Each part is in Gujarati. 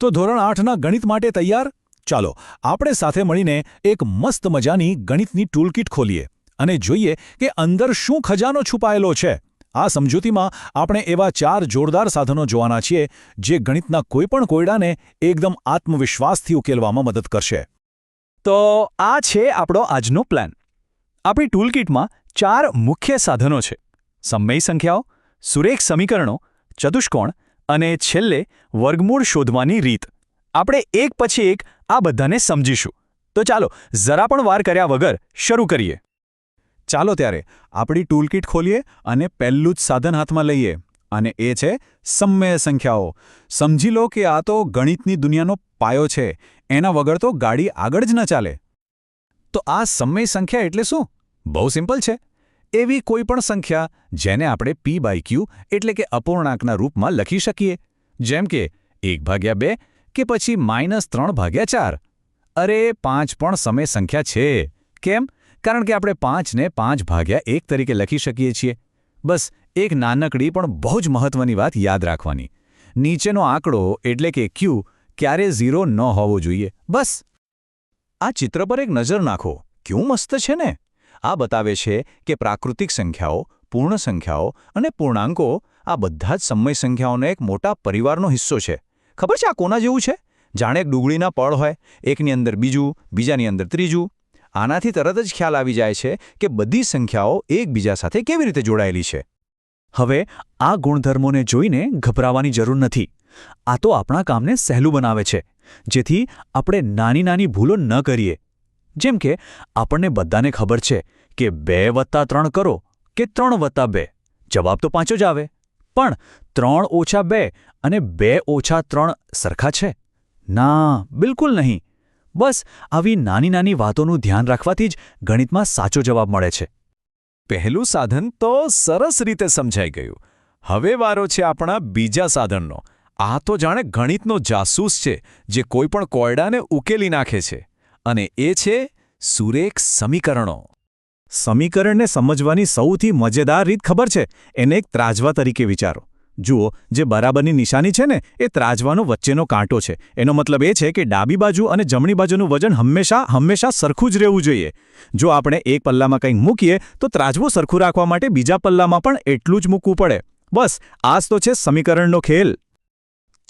તો ધોરણ આઠના ગણિત માટે તૈયાર? ચાલો, આપણે સાથે મળીને એક મસ્ત મજાની ગણિતની ટૂલકીટ ખોલીએ અને જોઈએ કે અંદર શું ખજાનો છુપાયેલો છે. આ સમજૂતીમાં આપણે એવા ચાર જોરદાર સાધનો જોવાના છીએ, જે ગણિતના કોઈપણ કોયડાને એકદમ આત્મવિશ્વાસથી ઉકેલવામાં મદદ કરશે. તો આ છે આપણો આજનો પ્લાન આપણી ટૂલકીટમાં ચાર મુખ્ય સાધનો છે. સમય સંખ્યાઓ, સુરેખ સમીકરણો, ચતુષ્કોણ અને છેલ્લે વર્ગમૂળ શોધવાની રીત. આપણે એક પછી એક આ બધાને સમજીશું. તો ચાલો, જરા પણ વાર કર્યા વગર શરૂ કરીએ. ચાલો ત્યારે આપણી ટૂલકીટ ખોલીએ અને પહેલું જ સાધન હાથમાં લઈએ. અને એ છે સમય સંખ્યાઓ. સમજી લો કે આ તો ગણિતની દુનિયાનો પાયો છે. એના વગર તો ગાડી આગળ જ ન ચાલે. તો આ સમય સંખ્યા એટલે શું? બહુ સિમ્પલ છે. એવી કોઈ પણ સંખ્યા જેને આપણે પી બાય ક્યુ એટલે કે અપૂર્ણાંકના રૂપમાં લખી શકીએ. જેમ કે એક ભાગ્યા બે કે પછી માઇનસ ત્રણ ભાગ્યા ચાર. અરે, પાંચ પણ સમય સંખ્યા છે. કેમ? કારણ કે આપણે પાંચને પાંચ ભાગ્યા એક તરીકે લખી શકીએ છીએ. બસ, એક નાનકડી પણ બહુ જ મહત્વની વાત યાદ રાખવાની. નીચેનો આંકડો એટલે કે ક્યુ ક્યારે ઝીરો ન હોવો જોઈએ. બસ. આ ચિત્ર પર એક નજર નાખો. ક્યું મસ્ત છે ને? આ બતાવે છે કે પ્રાકૃતિક સંખ્યાઓ, પૂર્ણ સંખ્યાઓ અને પૂર્ણાંકો આ બધા જ સમય સંખ્યાઓનો એક મોટા પરિવારનો હિસ્સો છે. ખબર છે આ કોના જેવું છે? જાણે એક ડુંગળીના પળ હોય, એકની અંદર બીજું, બીજાની અંદર ત્રીજું. આનાથી તરત જ ખ્યાલ આવી જાય છે કે બધી સંખ્યાઓ એકબીજા સાથે કેવી રીતે જોડાયેલી છે. હવે આ ગુણધર્મોને જોઈને ગભરાવાની જરૂર નથી. આ તો આપણા કામને સહેલું બનાવે છે, જેથી આપણે નાની નાની ભૂલો ન કરીએ. જેમ કે, આપણને બધાને ખબર છે કે બે વત્તા ત્રણ કરો કે ત્રણ વત્તા બે. જવાબ તો પાંચો જ આવે. પણ ત્રણ ઓછા બે અને બે ઓછા ત્રણ સરખા છે? ના, બિલકુલ નહીં. બસ, આવી નાની નાની વાતોનું ધ્યાન રાખવાથી જ ગણિતમાં સાચો જવાબ મળે છે. પહેલું સાધન તો સરસ રીતે સમજાઈ ગયું. હવે વારો છે આપણા બીજા સાધનનો. આ તો જાણે ગણિતનો જાસૂસ છે, જે કોઈપણ કોયડાને ઉકેલી નાખે છે. અને એ છે સુરેખ સમીકરણો. સમીકરણને સમજવાની સૌથી મજેદાર રીત ખબર છે. એને એક ત્રાજવા તરીકે વિચારો. જુઓ, જે બરાબરની નિશાની છે ને, એ ત્રાજવાનો વચ્ચેનો કાંટો છે. એનો મતલબ એ છે કે ડાબી બાજુ અને જમણી બાજુનું વજન હંમેશા હંમેશા સરખું જ રહેવું જોઈએ. જો આપણે એક પલ્લામાં કંઈક મૂકીએ, તો ત્રાજવું સરખું રાખવા માટે બીજા પલ્લામાં પણ એટલું જ મૂકવું પડે. બસ આ તો છે સમીકરણનો ખેલ.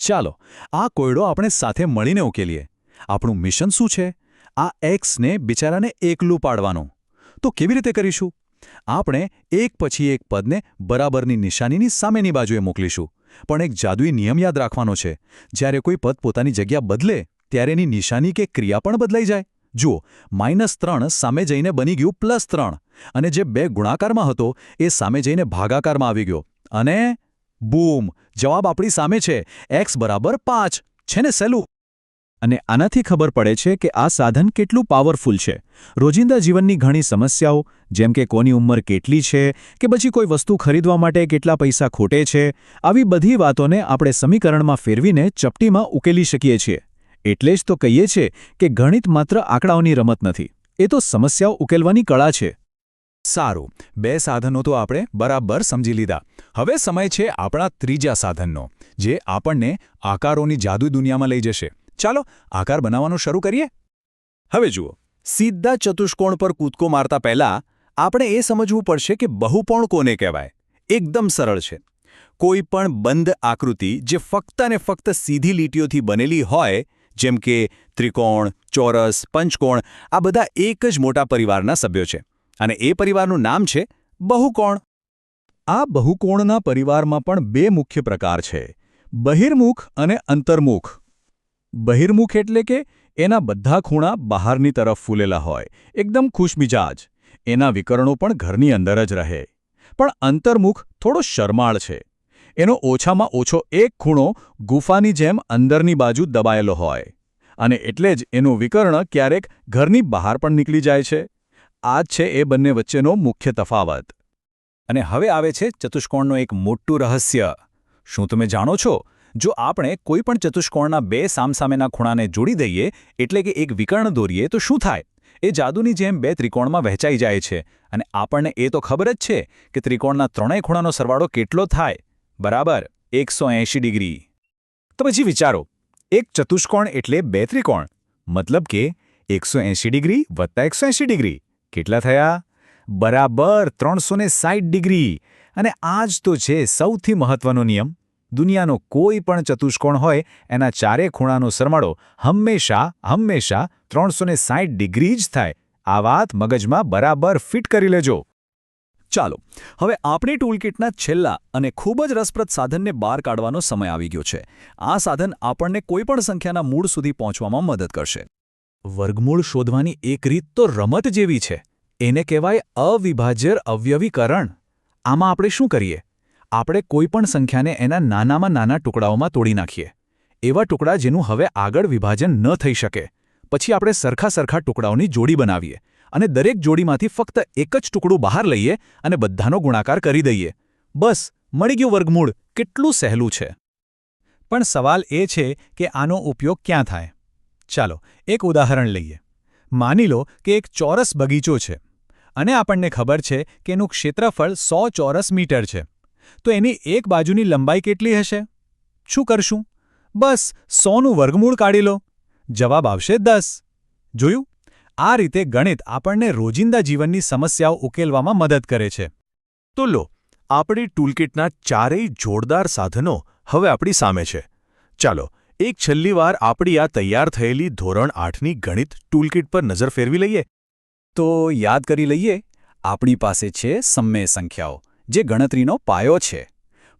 ચાલો, આ કોયડો આપણે સાથે મળીને ઉકેલીએ. આપણું મિશન શું છે? આ એક્સને બિચારાને એકલું પાડવાનું. તો કેવી રીતે કરીશું? આપણે એક પછી એક પદને બરાબરની નિશાનીની સામેની બાજુએ મોકલીશું. પણ એક જાદુઈ નિયમ યાદ રાખવાનો છે. જ્યારે કોઈ પદ પોતાની જગ્યા બદલે, ત્યારે એની નિશાની કે ક્રિયા પણ બદલાઈ જાય. જુઓ માઇનસ ત્રણ સામે જઈને બની ગયું પ્લસ ત્રણ. અને જે બે ગુણાકારમાં હતો, એ સામે જઈને ભાગાકારમાં આવી ગયો. અને બૂમ! જવાબ આપણી સામે છે. એક્સ બરાબર પાંચ. છે ને સહેલું અને આનાથી ખબર પડે છે કે આ સાધન કેટલું પાવરફુલ છે. રોજિંદા જીવનની ઘણી સમસ્યાઓ, જેમ કે કોની ઉંમર કેટલી છે, કે પછી કોઈ વસ્તુ ખરીદવા માટે કેટલા પૈસા ખોટે છે, આવી બધી વાતોને આપણે સમીકરણમાં ફેરવીને ચપટીમાં ઉકેલી શકીએ છીએ. એટલે જ તો કહીએ છીએ કે ગણિત માત્ર આંકડાઓની રમત નથી. એ તો સમસ્યાઓ ઉકેલવાની કળા છે. સારું, બે સાધનો તો આપણે બરાબર સમજી લીધા. હવે સમય છે આપણા ત્રીજા સાધનનો, જે આપણને આકારોની જાદુ દુનિયામાં લઈ જશે. ચાલો, આકાર બનાવવાનું શરૂ કરીએ. હવે જુઓ, સીધા ચતુષ્કોણ પર કૂદકો મારતા પહેલા આપણે એ સમજવું પડશે કે બહુપણ કોને કહેવાય. એકદમ સરળ છે. કોઈ પણ બંધ આકૃતિ જે ફક્ત અને ફક્ત સીધી લીટીઓથી બનેલી હોય, જેમ કે ત્રિકોણ, ચોરસ, પંચકોણ, આ બધા એક જ મોટા પરિવારના સભ્યો છે. અને એ પરિવારનું નામ છે બહુકોણ. આ બહુકોણના પરિવારમાં પણ બે મુખ્ય પ્રકાર છે. બહિર્મુખ અને અંતર્મુખ. બહિર્મુખ એટલે કે એના બધા ખૂણા બહારની તરફ ફૂલેલા હોય, એકદમ ખુશમિજાજ. એના વિકરણો પણ ઘરની અંદર જ રહે. પણ અંતર્મુખ થોડો શરમાળ છે. એનો ઓછામાં ઓછો એક ખૂણો ગુફાની જેમ અંદરની બાજુ દબાયેલો હોય. અને એટલે જ એનું વિકર્ણ ક્યારેક ઘરની બહાર પણ નીકળી જાય છે. આ છે એ બંને વચ્ચેનો મુખ્ય તફાવત. અને હવે આવે છે ચતુષ્કોણનો એક મોટું રહસ્ય. શું તમે જાણો છો? જો આપણે કોઈ પણ ચતુષ્કોણના બે સામસામેના ખૂણાને જોડી દઈએ, એટલે કે એક વિકર્ણ દોરીએ, તો શું થાય? એ જાદુની જેમ બે ત્રિકોણમાં વહેંચાઈ જાય છે. અને આપણને એ તો ખબર જ છે કે ત્રિકોણના ત્રણેય ખૂણાનો સરવાળો કેટલો થાય. બરાબર? એકસો ડિગ્રી. તો પછી વિચારો. એક ચતુષ્કોણ એટલે બે ત્રિકોણ. મતલબ કે એકસો ડિગ્રી વત્તા એકસો ડિગ્રી. કેટલા થયા? બરાબર ત્રણસો ડિગ્રી. અને આ જ તો છે સૌથી મહત્વનો નિયમ. દુનિયાનો કોઈ પણ ચતુષ્કોણ હોય, એના ચારે ખૂણાનો સરમાળો હંમેશા હંમેશા ત્રણસો ડિગ્રી જ થાય. આ વાત મગજમાં બરાબર ફિટ કરી લેજો. ચાલો, હવે આપણી ટૂલકિટના છેલ્લા અને ખૂબ જ રસપ્રદ સાધનને બહાર કાઢવાનો સમય આવી ગયો છે. આ સાધન આપણને કોઈપણ સંખ્યાના મૂળ સુધી પહોંચવામાં મદદ કરશે. વર્ગમૂળ શોધવાની એક રીત તો રમત જેવી છે. એને કહેવાય અવિભાજ્ય અવયવીકરણ. આમાં આપણે શું કરીએ? આપણે કોઈપણ સંખ્યાને એના નાનામાં નાના ટુકડાઓમાં તોડી નાખીએ. એવા ટુકડા જેનું હવે આગળ વિભાજન ન થઈ શકે. પછી આપણે સરખા સરખા ટુકડાઓની જોડી બનાવીએ અને દરેક જોડીમાંથી ફક્ત એક જ ટુકડું બહાર લઈએ અને બધાનો ગુણાકાર કરી દઈએ. બસ, મળી ગયું વર્ગમૂળ. કેટલું સહેલું છે. પણ સવાલ એ છે કે આનો ઉપયોગ ક્યાં થાય? ચાલો, એક ઉદાહરણ લઈએ. માની લો કે એક ચોરસ બગીચો છે. અને આપણને ખબર છે કે એનું ક્ષેત્રફળ સો ચોરસ મીટર છે. તો એની એક બાજુની લંબાઈ કેટલી હશે? શું કરશું? બસ સોનું વર્ગમૂળ કાઢી લો. જવાબ આવશે દસ. જોયું? આ રીતે ગણિત આપણને રોજિંદા જીવનની સમસ્યાઓ ઉકેલવામાં મદદ કરે છે. તો લો, આપણી ટૂલકિટના ચારેય જોરદાર સાધનો હવે આપણી સામે છે. ચાલો, એક છેલ્લી વાર આપણી આ તૈયાર થયેલી ધોરણ આઠની ગણિત ટૂલકિટ પર નજર ફેરવી લઈએ. તો યાદ કરી લઈએ, આપણી પાસે છે સમય સંખ્યાઓ. જે ગણતરીનો પાયો છે.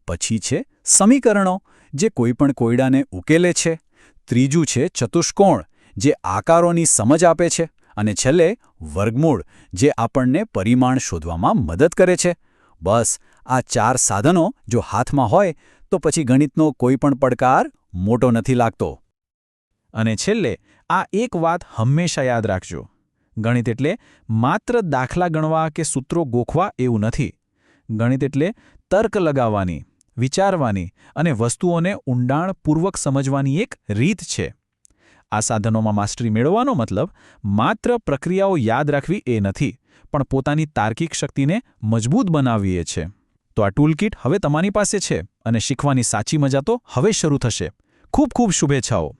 પછી છે સમીકરણો, જે કોઈપણ કોયડાને ઉકેલે છે. ત્રીજું છે ચતુષ્કોણ, જે આકારોની સમજ આપે છે. અને છેલ્લે વર્ગમૂળ, જે આપણને પરિમાણ શોધવામાં મદદ કરે છે. બસ, આ ચાર સાધનો જો હાથમાં હોય, તો પછી ગણિતનો કોઈ પણ પડકાર મોટો નથી લાગતો. અને છેલ્લે, આ એક વાત હંમેશા યાદ રાખજો. ગણિત એટલે માત્ર દાખલા ગણવા કે સૂત્રો ગોખવા એવું નથી. ગણિત એટલે તર્ક લગાવવાની, વિચારવાની અને વસ્તુઓને ઊંડાણપૂર્વક સમજવાની એક રીત છે. આ સાધનોમાં માસ્ટરી મેળવવાનો મતલબ માત્ર પ્રક્રિયાઓ યાદ રાખવી એ નથી, પણ પોતાની તાર્કિક શક્તિને મજબૂત બનાવવી એ છે. તો આ ટૂલકિટ હવે તમારી પાસે છે અને શીખવાની સાચી મજા તો હવે શરૂ થશે. ખૂબ ખૂબ શુભેચ્છાઓ.